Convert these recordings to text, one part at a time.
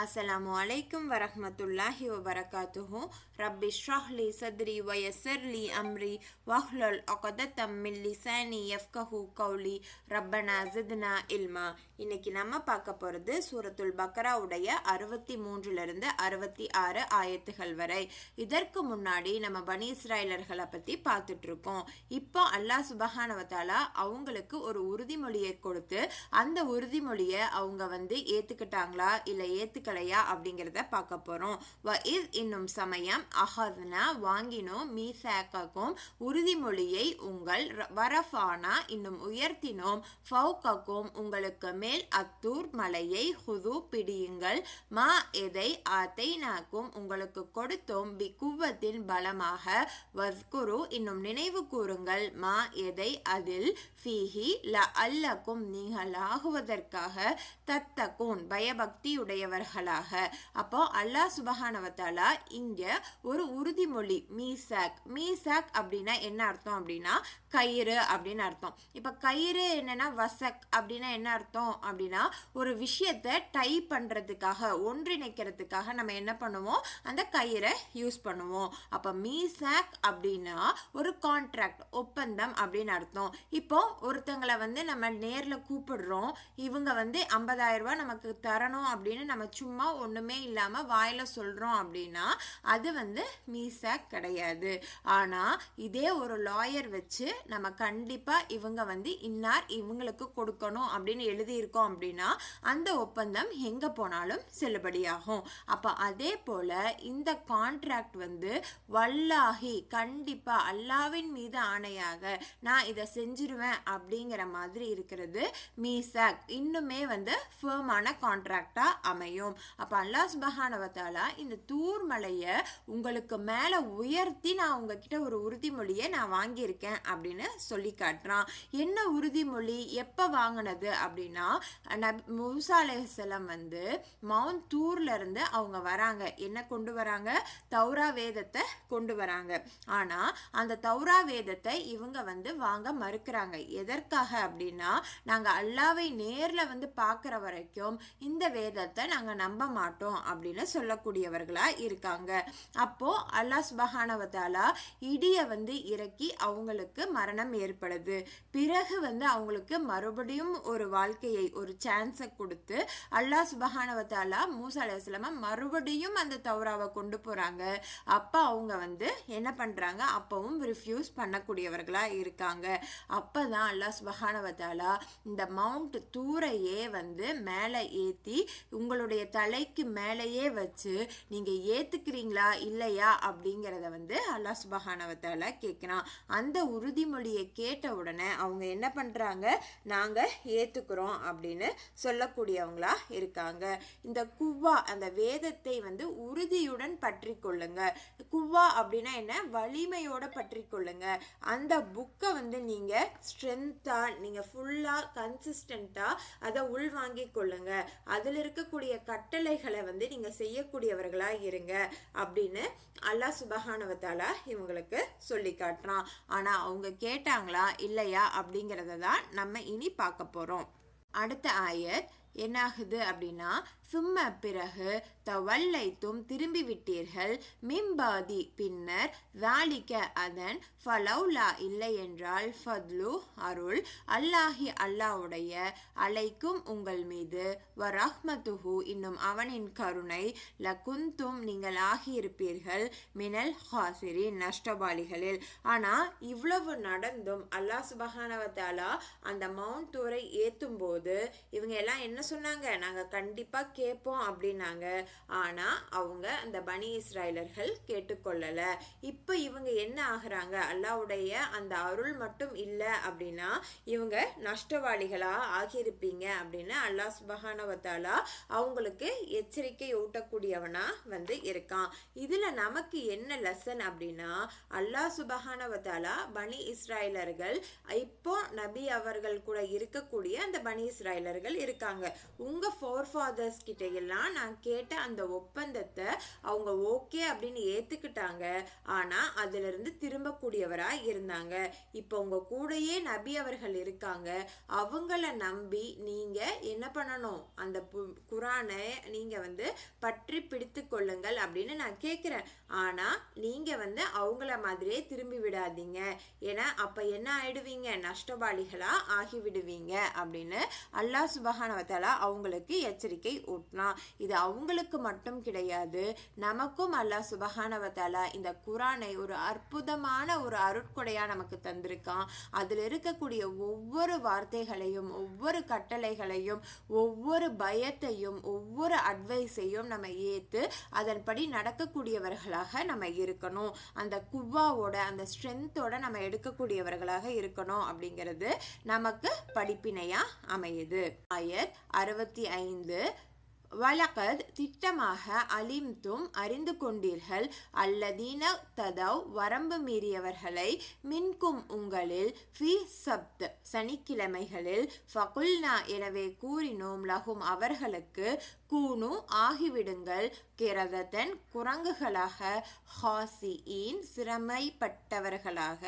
அஸ்ஸலாமு அலைக்கும் வரஹ்மத்துல்லாஹி வபரகாத்துஹு ரப்பி ஷ்ரஹ்லி சத்ரி வயசர்லி அம்ரி வஹ்லல் ஒகதத்தம் மில்லி லிசானி எஃப்கஹு கௌலி ரப்பனா ஜித்னா இல்மா இன்னைக்கு நம்ம பார்க்க போகிறது சூரத்துல் பக்ராவுடைய அறுபத்தி மூன்றிலிருந்து அறுபத்தி ஆறு ஆயத்துகள் வரை. இதற்கு முன்னாடி நம்ம பனி இஸ்ராயலர்களை பற்றி பார்த்துட்ருக்கோம் இப்போ அல்லாஹ் சுபஹானவத்தாலா அவங்களுக்கு ஒரு உறுதிமொழியை கொடுத்து அந்த உறுதிமொழியை அவங்க வந்து ஏற்றுக்கிட்டாங்களா இல்லை ஏற்றுக்கலையா அப்படிங்கிறத பார்க்க போகிறோம் வ இஸ் இன்னும் சமயம் அஹத்னா வாங்கினோம் மீசாக்கும் உறுதிமொழியை உங்கள் வரஃபானா இன்னும் உயர்த்தினோம். ஃபவுகக்கும் உங்களுக்கு மேல் அத்தூர் மலையை ஹுது பிடியுங்கள். மா எதை ஆத்தைனாக்கும் உங்களுக்கு கொடுத்தோம் பி குவத்தின் பலமாக. வஸ்குரு இன்னும் நினைவு கூறுங்கள். மா எதை அதில் ஃபீஹி ல அல்லக்கும் நீங்கள் ஆகுவதற்காக நீங்களாகுவதற்காக பயபக்தியுடையவர்கள். பயபக்தியுடையவர்களாக அப்போ அல்லாஹ் சுபஹானவத்தாலா இங்க ஒரு உறுதிமொழி மீசாக். மீசாக் அப்படின்னா என்ன அர்த்தம் அப்படின்னா கயிறு அப்படின்னு அர்த்தம். இப்போ கயிறு என்னன்னா வசக் அப்படின்னா என்ன அர்த்தம் அப்படின்னா ஒரு விஷயத்தை டை பண்றதுக்காக ஒன்றிணைக்கிறதுக்காக நம்ம என்ன பண்ணுவோம்? அந்த கயிறை யூஸ் பண்ணுவோம். அப்போ மீசாக் அப்படின்னா ஒரு கான்ட்ராக்ட் ஒப்பந்தம் அப்படின்னு அர்த்தம். இப்போ ஒருத்தங்களை வந்து நம்ம நேரில் கூப்பிடுறோம். இவங்க வந்து ஐம்பதாயிரம் ரூபா நமக்கு தரணும் அப்படின்னு நம்ம சும்மா ஒன்றுமே இல்லாமல் வாயில் சொல்கிறோம் அப்படின்னா அது வந்து மீசாக் கிடையாது. ஆனால் இதே ஒரு லாயர் வச்சு நம்ம கண்டிப்பாக இவங்க வந்து இன்னார் இவங்களுக்கு கொடுக்கணும் அப்படின்னு எழுதியிருக்கோம் அப்படின்னா அந்த ஒப்பந்தம் எங்கே போனாலும் செல்லுபடியாகும். அப்போ அதே போல் இந்த கான்ட்ராக்ட் வந்து வல்லாகி கண்டிப்பாக அல்லாவின் மீது ஆணையாக நான் இதை செஞ்சிருவேன் அப்படிங்கிற மாதிரி இருக்கிறது மீசாக் இன்னுமே வந்து ஃபேமான கான்ட்ராக்டாக அமையும். அப்போ அல்லாஹ் சுபஹானவத்தாலா இந்த தூர் மலையை உங்களுக்கு மேலே உயர்த்தி நான் உங்ககிட்ட ஒரு உறுதிமொழியை நான் வாங்கியிருக்கேன் அப்படின்னு சொல்லி காட்டுறான். என்ன உறுதிமொழி? எப்போ வாங்கினது? அப்படின்னா நபி மூசா வந்து மவுண்ட் தூர்ல இருந்து அவங்க வராங்க. என்ன கொண்டு வராங்க? தௌரா வேதத்தை கொண்டு வராங்க. ஆனா அந்த தௌரா வேதத்தை இவங்க வந்து வாங்க மறுக்கிறாங்க. எதற்காக அப்படின்னா நாங்க அல்லாவை நேர்ல வந்து பார்க்குற வரைக்கும் இந்த வேதத்தை நாங்க நம்ப மாட்டோம் அப்படின்னு சொல்லக்கூடியவர்களாக இருக்காங்க. அப்போ அல்லாஹ் சுபஹானவத்தாலா இடியை வந்து இறக்கி அவங்களுக்கு மரணம் ஏற்படுது. பிறகு வந்து அவங்களுக்கு மறுபடியும் ஒரு வாழ்க்கையை ஒரு சான்ஸை கொடுத்து அல்லாஹ் சுபஹானவத்தாலா மூசா அலையாம மறுபடியும் அந்த தௌராவை கொண்டு போகிறாங்க அப்போ அவங்க வந்து என்ன பண்ணுறாங்க அப்பவும் ரிஃப்யூஸ் பண்ணக்கூடியவர்களாக இருக்காங்க. அப்போ தான் அல்லாஹ் சுபஹானவத்தாலா இந்த மவுண்ட் தூரையே வந்து மேலே ஏற்றி உங்களுடைய தலைக்கு மேலேயே வச்சு நீங்கள் ஏற்றுக்கிறீங்களா இல்லையா அப்படிங்கிறத வந்து அல்லா சுபஹானவத்தால் கேட்குறான். அந்த உறுதிமொழியை கேட்ட உடனே அவங்க என்ன பண்ணுறாங்க நாங்கள் ஏற்றுக்கிறோம் அப்படின்னு சொல்லக்கூடியவங்களா இருக்காங்க. இந்த குவ்வா அந்த வேதத்தை வந்து உறுதியுடன் பற்றி கொள்ளுங்க. குவ்வா அப்படின்னா என்ன? வலிமையோட பற்றி கொள்ளுங்க. அந்த புக்கை வந்து நீங்கள் ஸ்ட்ரென்த்தாக நீங்கள் ஃபுல்லாக கன்சிஸ்டண்ட்டாக அதை உள்வாங்கிக் கொள்ளுங்க. அதில் இருக்கக்கூடிய கட்டளைகளை வந்து நீங்கள் செய்யக்கூடியவர்களாக இருங்க அப்படின்னு அல்லாஹ் சுபஹானவத்தாலா இவங்களுக்கு சொல்லி காட்டுறான். ஆனால் அவங்க கேட்டாங்களா இல்லையா அப்படிங்கிறத தான் நம்ம இனி பார்க்க போகிறோம் அடுத்த ஆயர் என்னாகுது அப்படின்னா சும்ம பிறகு தவல்லைத்தும் திரும்பி விட்டீர்கள் மிம்பாதி பின்னர் தாலிக்க அதன் ஃபலௌலா இல்லையென்றால் ஃபத்லு அருள் அல்லாஹி அல்லாஹ்வுடைய அலைக்கும் உங்கள் மீது. வரஹ்மத்துஹு இன்னும் அவனின் கருணை. லகுந்தும் நீங்கள் ஆகியிருப்பீர்கள் மினல் ஹாசிரி நஷ்டபாளிகளில். ஆனால் இவ்வளவு நடந்தும் அல்லாஹ் சுபஹானவத்தாலா அந்த மவுண்ட் டூரை ஏற்றும் போது இவங்க எல்லாம் என்ன சொன்னாங்க? நாங்கள் கண்டிப்பாக கேட்போம் அப்படின்னாங்க. ஆனால் அவங்க அந்த பனி இஸ்ராயலர்கள் கேட்டுக்கொள்ளலை. இப்போ இவங்க என்ன ஆகுறாங்க? அல்லாவுடைய அந்த அருள் மட்டும் இல்லை அப்படின்னா இவங்க நஷ்டவாளிகளாக ஆகியிருப்பீங்க அப்படின்னு அல்லாஹ் சுபஹானவத்தாலா அவங்களுக்கு எச்சரிக்கை ஊட்டக்கூடியவனா வந்து இருக்கான். இதில் நமக்கு என்ன லெசன் அப்படின்னா அல்லாஹ் சுபஹானவத்தாலா பனி இஸ்ராயலர்கள் இப்போ நபி அவர்கள் கூட இருக்கக்கூடிய அந்த பனி இஸ்ராயலர்கள் இருக்காங்க. உங்கள் ஃபோர் ஃபாதர்ஸ் கிட்ட எல்லாம் நான் கேட்ட அந்த ஒப்பந்தத்தை அவங்க ஓகே அப்படின்னு ஏற்றுக்கிட்டாங்க ஆனால் அதிலிருந்து திரும்பக்கூடியவராக இருந்தாங்க. இப்போ உங்கள் கூடயே நபி அவர்கள் இருக்காங்க. அவங்கள நம்பி நீங்கள் என்ன பண்ணணும்? அந்த பு- குரானை நீங்கள் வந்து பற்றி பிடித்து கொள்ளுங்கள் அப்படின்னு நான் கேட்குறேன் ஆனால் நீங்கள் வந்து அவங்கள மாதிரியே திரும்பி விடாதீங்க. ஏன்னா அப்போ என்ன ஆயிடுவீங்க? நஷ்டபாளிகளாக ஆகிவிடுவீங்க அப்படின்னு அல்லாஹ் சுபஹானவத்தாலா அவங்களுக்கு எச்சரிக்கை ஊட்டினான். இது அவங்களுக்கு மட்டும் கிடையாது. நமக்கும் அல்லாஹ் சுபஹானவத்தாலா இந்த குரானை ஒரு அற்புதமான ஒரு அருட்கொடையா நமக்கு தந்திருக்கான். அதில் இருக்கக்கூடிய ஒவ்வொரு வார்த்தைகளையும் ஒவ்வொரு கட்டளைகளையும் ஒவ்வொரு பயத்தையும் ஒவ்வொரு அட்வைஸையும் நம்ம ஏற்று அதன்படி நடக்கக்கூடியவர்களாக நம்ம இருக்கணும். அந்த குவாவோட அந்த ஸ்ட்ரென்த்தோட நம்ம எடுக்கக்கூடியவர்களாக இருக்கணும் அப்படிங்கிறது நமக்கு படிப்பினையா அமையுது. ஆயர் அறுபத்தி ஐந்து வலகத் திட்டமாக அலிம்தும் அறிந்து கொண்டீர்கள். அல்லதீன ததவ் வரம்பு மீறியவர்களை மின்கும் உங்களில் ஃபி சப்த் சனிக்கிழமைகளில் ஃபகுல்னா எனவே கூறினோம் லகும் அவர்களுக்கு கூனு ஆகிவிடுங்கள். கிரதத்தன் குரங்குகளாக ஹாசியின் சிரமைப்பட்டவர்களாக.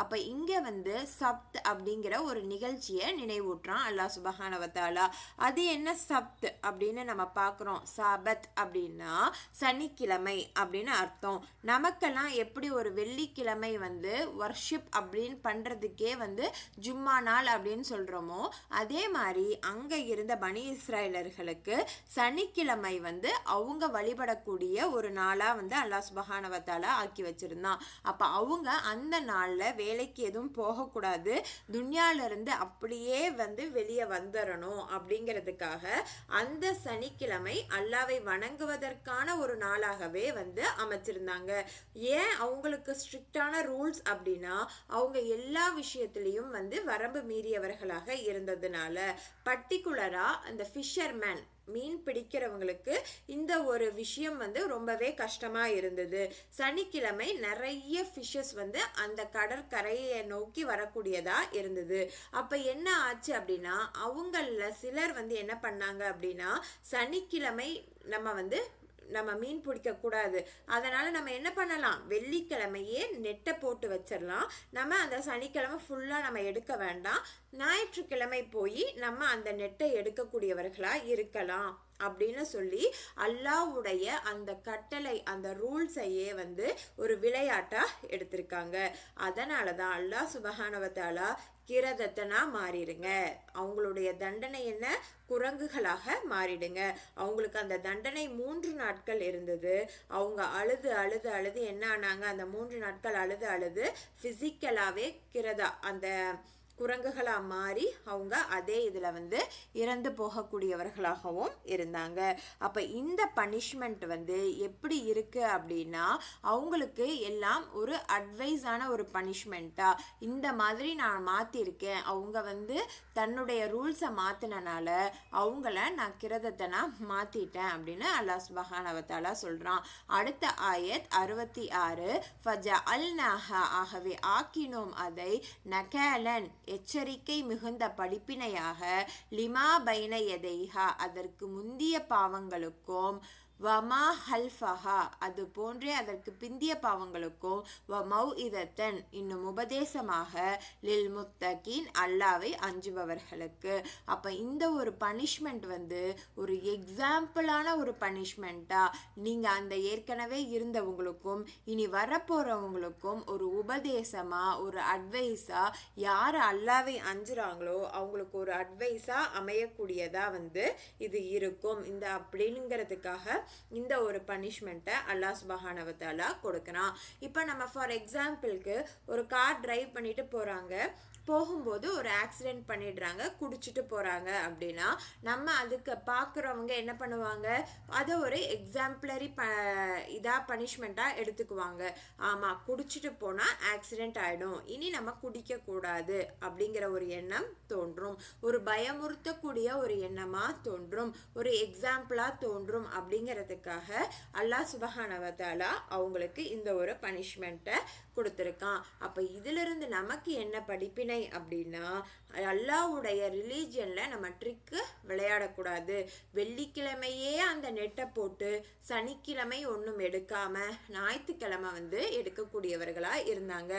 அப்போ இங்கே வந்து சப்த் அப்படிங்கிற ஒரு நிகழ்ச்சியை நினைவூட்டுறான் அல்லாஹ் சுபஹானவத்தாலா அது என்ன சப்த் அப்படின்னு நம்ம பார்க்குறோம் சாபத் அப்படின்னா சனிக்கிழமை அப்படின்னு அர்த்தம். நமக்கெல்லாம் எப்படி ஒரு வெள்ளிக்கிழமை வந்து ஒர்ஷிப் அப்படின்னு பண்ணுறதுக்கே வந்து ஜும்மா நாள் அப்படின்னு சொல்கிறோமோ அதே மாதிரி அங்கே இருந்த பனி இஸ்ராயலர்களுக்கு சனிக்கிழமை வந்து அவங்க வழிபடக்கூடிய ஒரு நாளாக வந்து அல்லாஹ் சுபஹானவத்தால் ஆக்கி வச்சிருந்தான். அப்போ அவங்க அந்த நாளில் வேலைக்கு எதுவும் போகக்கூடாது. துன்யாவிலேருந்து அப்படியே வந்து வெளியே வந்துடணும் அப்படிங்கிறதுக்காக அந்த சனிக்கிழமை அல்லாவை வணங்குவதற்கான ஒரு நாளாகவே வந்து அமைச்சிருந்தாங்க. ஏன் அவங்களுக்கு ஸ்ட்ரிக்டான ரூல்ஸ் அப்படின்னா அவங்க எல்லா விஷயத்துலேயும் வந்து வரம்பு மீறியவர்களாக இருந்ததுனால பர்டிகுலராக அந்த ஃபிஷர்மேன் மீன் பிடிக்கிறவங்களுக்கு இந்த ஒரு விஷயம் வந்து ரொம்பவே கஷ்டமாக இருந்தது. சனிக்கிழமை நிறைய ஃபிஷஸ் வந்து அந்த கடற்கரையை நோக்கி வரக்கூடியதாக இருந்தது. அப்போ என்ன ஆச்சு அப்படின்னா அவங்களில் சிலர் வந்து என்ன பண்ணாங்க அப்படின்னா சனிக்கிழமை நம்ம வந்து நம்ம மீன் பிடிக்கக்கூடாது. அதனால் நம்ம என்ன பண்ணலாம்? வெள்ளிக்கிழமையே நெட்டை போட்டு வச்சிடலாம். நம்ம அந்த சனிக்கிழமை ஃபுல்லாக நம்ம எடுக்க வேண்டாம். ஞாயிற்றுக்கிழமை போய் நம்ம அந்த நெட்டை எடுக்கக்கூடியவர்களாக இருக்கலாம். அப்படின்னு சொல்லி அல்லாவுடைய அந்த கட்டளை அந்த ரூல்ஸையே வந்து ஒரு விளையாட்டாக எடுத்திருக்காங்க. அதனால தான் அல்லாஹ் சுபஹானவத்தாலா கிரதத்தனா மாறிடுங்க. அவங்களுடைய தண்டனை என்ன? குரங்குகளாக மாறிடுங்க. அவங்களுக்கு அந்த தண்டனை மூன்று நாட்கள் இருந்தது. அவங்க அழுது அழுது அழுது என்ன ஆனாங்க? அந்த மூன்று நாட்கள் அழுது அழுது ஃபிசிக்கலாகவே கிரதா அந்த குரங்குகளாக மாறி அவங்க அதே இதில் வந்து இறந்து போகக்கூடியவர்களாகவும் இருந்தாங்க. அப்போ இந்த பனிஷ்மெண்ட் வந்து எப்படி இருக்குது அப்படின்னா அவங்களுக்கு எல்லாம் ஒரு அட்வைஸான ஒரு பனிஷ்மெண்ட்டாக இந்த மாதிரி நான் மாற்றிருக்கேன் அவங்க வந்து தன்னுடைய ரூல்ஸை மாற்றினனால அவங்கள நான் கிரதத்தை நான் மாற்றிட்டேன் அப்படின்னு அல்லாஹ் சுபஹானவத்தாலா சொல்கிறான் அடுத்த ஆயத் அறுபத்தி ஆறு ஃபஜ அல் நஹா ஆகவே ஆக்கினோம் அதை நகேலன் எச்சரிக்கை மிகுந்த படிப்பினையாக லிமா பைன எதைஹா அதற்கு முந்திய பாவங்களுக்கும் வமா ஹல்ஃபஹா அது போன்றே அதற்கு பிந்திய பாவங்களுக்கும் வ மௌ இதத்தன் இன்னும் உபதேசமாக லில் முத்தகின் அல்லாவை அஞ்சுபவர்களுக்கு. அப்போ இந்த ஒரு பனிஷ்மெண்ட் வந்து ஒரு எக்ஸாம்பிளான ஒரு பனிஷ்மெண்ட்டாக நீங்கள் அந்த ஏற்கனவே இருந்தவங்களுக்கும் இனி வரப்போகிறவங்களுக்கும் ஒரு உபதேசமாக ஒரு அட்வைஸாக யார் அல்லாவை அஞ்சுறாங்களோ அவங்களுக்கு ஒரு அட்வைஸாக அமையக்கூடியதாக வந்து இது இருக்கும். இந்த அப்படிங்கிறதுக்காக இந்த ஒரு பனிஷ்மெண்ட்டை அல்லாஹ் சுபஹானவத்தாலா கொடுக்குறான். இப்போ நம்ம ஃபார் எக்ஸாம்பிளுக்கு ஒரு கார் டிரைவ் பண்ணிட்டு போகிறாங்க போகும்போது ஒரு ஆக்சிடென்ட் பண்ணிடுறாங்க குடிச்சிட்டு போகிறாங்க அப்படின்னா நம்ம அதுக்கு பார்க்குறவங்க என்ன பண்ணுவாங்க? அதை ஒரு எக்ஸாம்பிளரி ப இதாக பனிஷ்மெண்ட்டாக எடுத்துக்குவாங்க. ஆமாம் குடிச்சிட்டு போனால் ஆக்சிடென்ட் ஆகிடும் இனி நம்ம குடிக்கக்கூடாது அப்படிங்கிற ஒரு எண்ணம் தோன்றும். ஒரு பயமுறுத்தக்கூடிய ஒரு எண்ணமாக தோன்றும். ஒரு எக்ஸாம்பிளாக தோன்றும் அப்படிங்கிறதுக்காக அல்லாஹ் சுபஹானவத்தாலா அவங்களுக்கு இந்த ஒரு பனிஷ்மெண்ட்டை கொடுத்துருக்கான். அப்போ இதிலிருந்து நமக்கு என்ன படிப்பினை அப்படின்னா அல்லாவுடைய ரிலீஜியனில் நம்ம ட்ரிக்கு விளையாடக்கூடாது. வெள்ளிக்கிழமையே அந்த நெட்டை போட்டு சனிக்கிழமை ஒன்றும் எடுக்காம ஞாயிற்றுக்கிழமை வந்து எடுக்கக்கூடியவர்களாக இருந்தாங்க.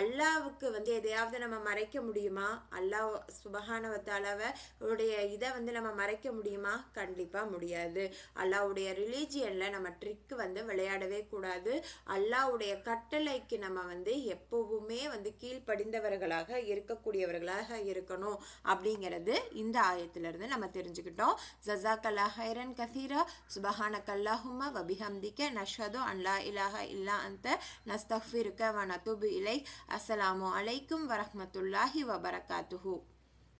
அல்லாவுக்கு வந்து எதையாவது நம்ம மறைக்க முடியுமா? அல்லாஹ் சுபஹானவத்தாலாவை உடைய இதை வந்து நம்ம மறைக்க முடியுமா? கண்டிப்பாக முடியாது. அல்லாவுடைய ரிலீஜியனில் நம்ம ட்ரிக்கு வந்து விளையாடவே கூடாது. அல்லாவுடைய கட்டளைக்கு நம்ம வந்து எப்பவுமே வந்து கீழ்ப்படிந்தவர்களாக இருக்கக்கூடியவர்களாக இருக்கணும் அப்படிங்கிறது இந்த ஆயத்திலிருந்து நம்ம தெரிஞ்சுக்கிட்டோம். ஜசாக்கல்லா ஹைரன் கசீரா. சுபஹான கல்லாஹுமா வபிஹம்திக்க நஷது அன்லா இலாஹ இல்லா அந்த. நஸ்தஃபிருக்க வ இலை அஸ்ஸலாமு அலைக்கும் வரஹ்மத்துல்லாஹி வபரகாத்துஹூ.